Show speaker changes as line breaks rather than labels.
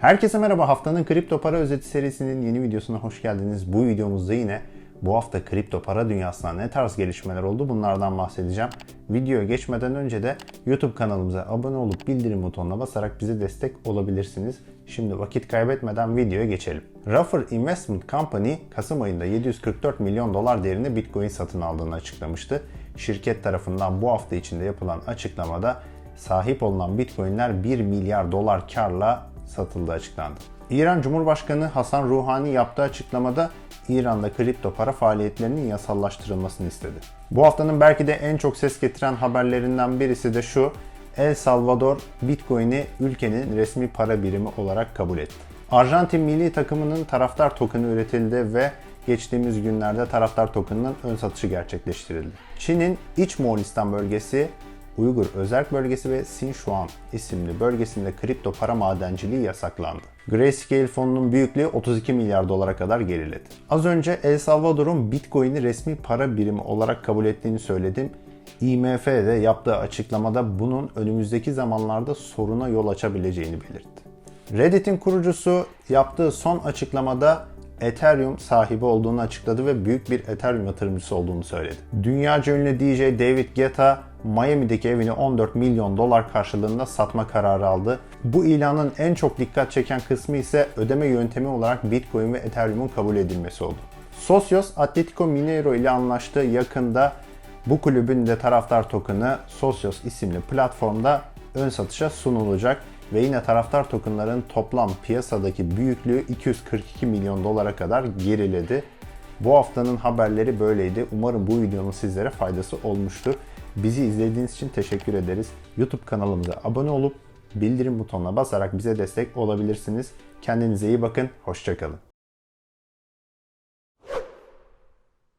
Herkese merhaba. Haftanın kripto para özeti serisinin yeni videosuna hoş geldiniz. Bu videomuzda yine bu hafta kripto para dünyasında ne tarz gelişmeler oldu bunlardan bahsedeceğim. Videoya geçmeden önce de YouTube kanalımıza abone olup bildirim butonuna basarak bize destek olabilirsiniz. Şimdi vakit kaybetmeden videoya geçelim. Ruffer Investment Company Kasım ayında 744 milyon dolar değerinde Bitcoin satın aldığını açıklamıştı. Şirket tarafından bu hafta içinde yapılan açıklamada sahip olunan Bitcoin'ler 1 milyar dolar karla satıldığı açıklandı. İran Cumhurbaşkanı Hasan Ruhani yaptığı açıklamada İran'da kripto para faaliyetlerinin yasallaştırılmasını istedi. Bu haftanın belki de en çok ses getiren haberlerinden birisi de şu. El Salvador Bitcoin'i ülkenin resmi para birimi olarak kabul etti. Arjantin milli takımının taraftar tokeni üretildi ve geçtiğimiz günlerde taraftar tokenının ön satışı gerçekleştirildi. Çin'in İç Moğolistan bölgesi Uygur Özerk Bölgesi ve Sichuan isimli bölgesinde kripto para madenciliği yasaklandı. Grayscale fonunun büyüklüğü 32 milyar dolara kadar geriledi. Az önce El Salvador'un Bitcoin'i resmi para birimi olarak kabul ettiğini söyledim. IMF de yaptığı açıklamada bunun önümüzdeki zamanlarda soruna yol açabileceğini belirtti. Reddit'in kurucusu yaptığı son açıklamada Ethereum sahibi olduğunu açıkladı ve büyük bir Ethereum yatırımcısı olduğunu söyledi. Dünyaca ünlü DJ David Guetta Miami'deki evini 14 milyon dolar karşılığında satma kararı aldı. Bu ilanın en çok dikkat çeken kısmı ise ödeme yöntemi olarak Bitcoin ve Ethereum'un kabul edilmesi oldu. Socios Atletico Mineiro ile anlaştığı yakında bu kulübün de taraftar token'ı Socios isimli platformda ön satışa sunulacak ve yine taraftar tokenların toplam piyasadaki büyüklüğü 242 milyon dolara kadar geriledi. Bu haftanın haberleri böyleydi. Umarım bu videonun sizlere faydası olmuştur. Bizi izlediğiniz için teşekkür ederiz. YouTube kanalımıza abone olup bildirim butonuna basarak bize destek olabilirsiniz. Kendinize iyi bakın, hoşçakalın.